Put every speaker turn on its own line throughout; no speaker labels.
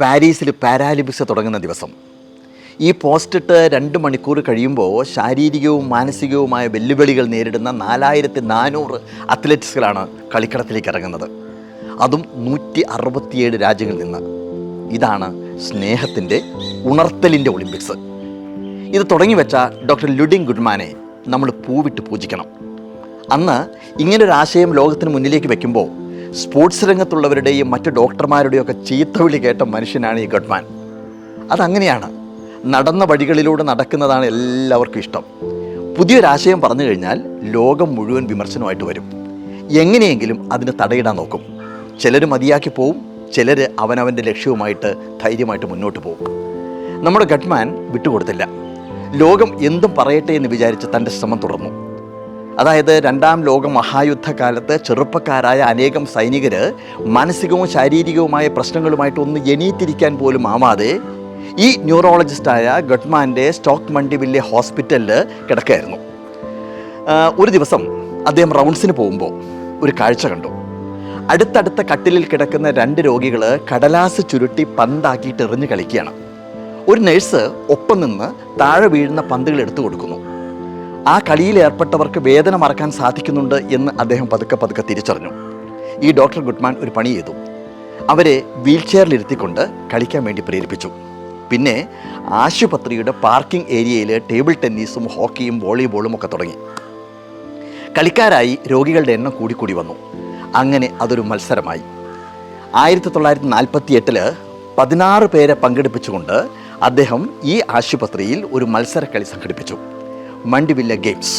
പാരീസിൽ പാരാലിമ്പിക്സ് തുടങ്ങുന്ന ദിവസം. ഈ പോസ്റ്റിട്ട് രണ്ട് മണിക്കൂർ കഴിയുമ്പോൾ ശാരീരികവും മാനസികവുമായ വെല്ലുവിളികൾ നേരിടുന്ന നാലായിരത്തി നാനൂറ് അത്ലറ്റ്സുകളാണ് കളിക്കളത്തിലേക്ക് ഇറങ്ങുന്നത്. അതും നൂറ്റി അറുപത്തിയേഴ് രാജ്യങ്ങളിൽ നിന്ന്. ഇതാണ് സ്നേഹത്തിന്റെ ഉണർത്തലിന്റെ ഒളിമ്പിക്സ്. ഇത് തുടങ്ങി വെച്ച ഡോക്ടർ ലുഡിങ് ഗുഡ്മാനെ നമ്മൾ പൂവിട്ട് പൂജിക്കണം. അന്ന് ഇങ്ങനൊരാശയം ലോകത്തിന് മുന്നിലേക്ക് വെക്കുമ്പോൾ സ്പോർട്സ് രംഗത്തുള്ളവരുടെയും മറ്റ് ഡോക്ടർമാരുടെയും ഒക്കെ ചീത്തവിളി കേട്ട മനുഷ്യനാണ് ഈ ഗഡ്മാൻ അതങ്ങനെയാണ്. നടന്ന വഴികളിലൂടെ നടക്കുന്നതാണ് എല്ലാവർക്കും ഇഷ്ടം. പുതിയൊരാശയം പറഞ്ഞു കഴിഞ്ഞാൽ ലോകം മുഴുവൻ വിമർശനമായിട്ട് വരും. എങ്ങനെയെങ്കിലും അതിന് തടയിടാൻ നോക്കും. ചിലർ മതിയാക്കി പോവും ചിലർ അവനവന്റെ ലക്ഷ്യവുമായിട്ട് ധൈര്യമായിട്ട് മുന്നോട്ട് പോകും നമ്മുടെ ഗഡ്മാൻ വിട്ടുകൊടുത്തില്ല. ലോകം എന്തും പറയട്ടെ എന്ന് വിചാരിച്ച് തന്റെ ശ്രമം തുടർന്നു. അതായത് രണ്ടാം ലോക മഹായുദ്ധകാലത്ത് ചെറുപ്പക്കാരായ അനേകം സൈനികർ മാനസികവും ശാരീരികവുമായ പ്രശ്നങ്ങളുമായിട്ട് ഒന്ന് എണീറ്റിരിക്കാൻ പോലും ആവാതെ ഈ ന്യൂറോളജിസ്റ്റായ ഗഡ്മാന്റെ സ്റ്റോക്ക് മണ്ടിവില്ലെ ഹോസ്പിറ്റലിൽ കിടക്കുകയായിരുന്നു ഒരു ദിവസം അദ്ദേഹം റൗണ്ട്സിന് പോകുമ്പോൾ ഒരു കാഴ്ച കണ്ടു. അടുത്തടുത്ത കട്ടിലിൽ കിടക്കുന്ന രണ്ട് രോഗികൾ കടലാസ് ചുരുട്ടി പന്താക്കിയിട്ട് എറിഞ്ഞ് കളിക്കുകയാണ്. ഒരു നഴ്സ് ഒപ്പം നിന്ന് താഴെ വീഴുന്ന പന്തുകൾ എടുത്തു കൊടുക്കുന്നു. ആ കളിയിൽ ഏർപ്പെട്ടവർക്ക് വേദന മറക്കാൻ സാധിക്കുന്നുണ്ട് എന്ന് അദ്ദേഹം പതുക്കെ പതുക്കെ തിരിച്ചറിഞ്ഞു. ഈ ഡോക്ടർ ഗുഡ്മാൻ ഒരു പണി ചെയ്തു. അവരെ വീൽ ചെയറിലിരുത്തിക്കൊണ്ട് കളിക്കാൻ വേണ്ടി പ്രേരിപ്പിച്ചു. പിന്നെ ആശുപത്രിയുടെ പാർക്കിംഗ് ഏരിയയിൽ ടേബിൾ ടെന്നീസും ഹോക്കിയും വോളിബോളും ഒക്കെ തുടങ്ങി. കളിക്കാരായി രോഗികളുടെ എണ്ണം കൂടിക്കൂടി വന്നു. അങ്ങനെ അതൊരു മത്സരമായി. ആയിരത്തി തൊള്ളായിരത്തി നാൽപ്പത്തി എട്ടിൽ പതിനാറ് പേരെ പങ്കെടുപ്പിച്ചുകൊണ്ട് അദ്ദേഹം ഈ ആശുപത്രിയിൽ ഒരു മത്സരക്കളി സംഘടിപ്പിച്ചു. മണ്ടിവില്ല ഗെയിംസ്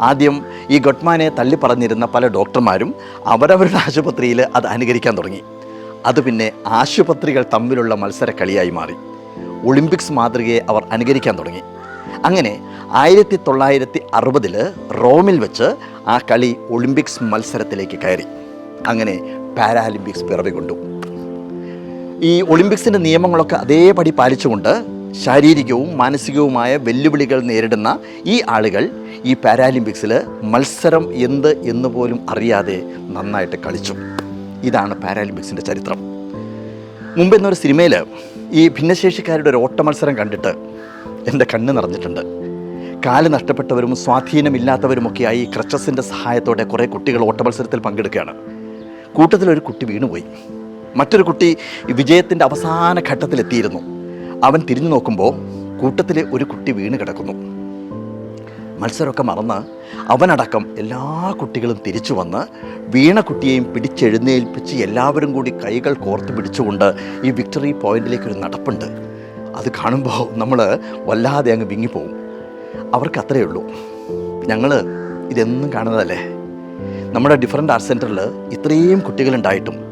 ആദ്യം ഈ ഗൊട്ട്മാനെ തള്ളിപ്പറഞ്ഞിരുന്ന പല ഡോക്ടർമാരും അവരവരുടെ ആശുപത്രിയിൽ അത് അനുകരിക്കാൻ തുടങ്ങി. അത് പിന്നെ ആശുപത്രികൾ തമ്മിലുള്ള മത്സര കളിയായി മാറി. ഒളിമ്പിക്സ് മാതൃകയെ അവർ അനുകരിക്കാൻ തുടങ്ങി. അങ്ങനെ ആയിരത്തി തൊള്ളായിരത്തി അറുപതിൽ റോമിൽ വെച്ച് ആ കളി ഒളിമ്പിക്സ് മത്സരത്തിലേക്ക് കയറി. അങ്ങനെ പാരാലിമ്പിക്സ് പിറവി കൊണ്ടു ഈ ഒളിമ്പിക്സിന്റെ നിയമങ്ങളൊക്കെ അതേപടി പാലിച്ചുകൊണ്ട് ശാരീരികവും മാനസികവുമായ വെല്ലുവിളികൾ നേരിടുന്ന ഈ ആളുകൾ ഈ പാരാലിമ്പിക്സിൽ മത്സരം എന്ത് എന്ന് പോലും അറിയാതെ നന്നായിട്ട് കളിച്ചു. ഇതാണ് പാരാലിമ്പിക്സിന്റെ ചരിത്രം. മുമ്പ് എന്നൊരു സിനിമയിൽ ഈ ഭിന്നശേഷിക്കാരുടെ ഒരു ഓട്ട മത്സരം കണ്ടിട്ട് എന്റെ കണ്ണ് നിറഞ്ഞിട്ടുണ്ട്. കാൽ നഷ്ടപ്പെട്ടവരും സ്വാധീനമില്ലാത്തവരുമൊക്കെയായി ക്രച്ചസിന്റെ സഹായത്തോടെ കുറേ കുട്ടികൾ ഓട്ട മത്സരത്തിൽ പങ്കെടുക്കുകയാണ്. കൂട്ടത്തിലൊരു കുട്ടി വീണുപോയി. മറ്റൊരു കുട്ടി വിജയത്തിന്റെ അവസാന ഘട്ടത്തിലെത്തിയിരുന്നു. അവൻ തിരിഞ്ഞു നോക്കുമ്പോൾ കൂട്ടത്തിലെ ഒരു കുട്ടി വീണ് കിടക്കുന്നു. മത്സരമൊക്കെ മറന്ന് അവനടക്കം എല്ലാ കുട്ടികളും തിരിച്ചു വന്ന് വീണ കുട്ടിയെയും പിടിച്ചെഴുന്നേൽപ്പിച്ച് എല്ലാവരും കൂടി കൈകൾ കോർത്ത് പിടിച്ചുകൊണ്ട് ഈ വിക്ടറി പോയിന്റിലേക്ക് ഒരു നടപ്പുണ്ട്. അത് കാണുമ്പോൾ നമ്മൾ വല്ലാതെ അങ്ങ് വിങ്ങിപ്പോവും. അവർക്ക് അത്രയേ ഉള്ളൂ. ഞങ്ങൾ ഇതെന്നും കാണുന്നതല്ലേ? നമ്മുടെ ഡിഫറെന്റ് ആർട്ട് സെന്ററിൽ ഇത്രയും കുട്ടികളുണ്ടായിട്ടും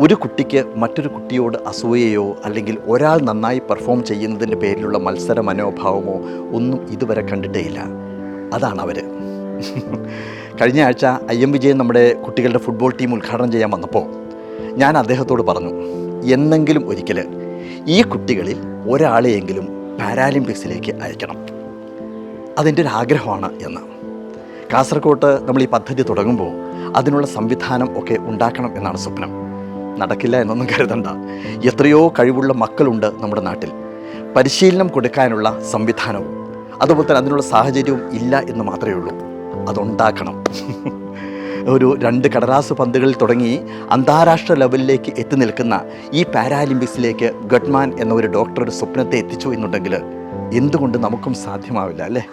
ഒരു കുട്ടിക്ക് മറ്റൊരു കുട്ടിയോട് അസൂയയോ അല്ലെങ്കിൽ ഒരാൾ നന്നായി പെർഫോം ചെയ്യുന്നതിന്റെ പേരിലുള്ള മത്സര മനോഭാവമോ ഒന്നും ഇതുവരെ കണ്ടിട്ടേയില്ല. അതാണ് അവർ കഴിഞ്ഞ ആഴ്ച ഐ എം വിജയൻ നമ്മുടെ കുട്ടികളുടെ ഫുട്ബോൾ ടീം ഉദ്ഘാടനം ചെയ്യാൻ വന്നപ്പോൾ ഞാൻ അദ്ദേഹത്തോട് പറഞ്ഞു എന്നെങ്കിലും ഒരിക്കൽ ഈ കുട്ടികളിൽ ഒരാളെയെങ്കിലും പാരാലിമ്പിക്സിലേക്ക് അയക്കണം. അതിന്റെ ഒരു ആഗ്രഹമാണ് എന്ന്. കാസർഗോട്ട് നമ്മൾ ഈ പദ്ധതി തുടങ്ങുമ്പോൾ അതിനുള്ള സംവിധാനം ഒക്കെ ഉണ്ടാക്കണം എന്നാണ് സ്വപ്നം. നടക്കില്ല എന്നൊന്നും കരുതണ്ട. എത്രയോ കഴിവുള്ള മക്കളുണ്ട് നമ്മുടെ നാട്ടിൽ. പരിശീലനം കൊടുക്കാനുള്ള സംവിധാനവും അതുപോലെ തന്നെ അതിനുള്ള സാഹചര്യവും ഇല്ല എന്ന് മാത്രമേ ഉള്ളൂ. അതുണ്ടാക്കണം. ഒരു രണ്ട് കടലാസ് പന്തുകളിൽ തുടങ്ങി അന്താരാഷ്ട്ര ലെവലിലേക്ക് എത്തി നിൽക്കുന്ന ഈ പാരാലിമ്പിക്സിലേക്ക് ഗഡ്മാൻ എന്ന ഒരു ഡോക്ടറുടെ സ്വപ്നത്തെ എത്തിച്ചു എന്നുണ്ടെങ്കിൽ എന്തുകൊണ്ട് നമുക്കും സാധ്യമാവില്ല അല്ലേ?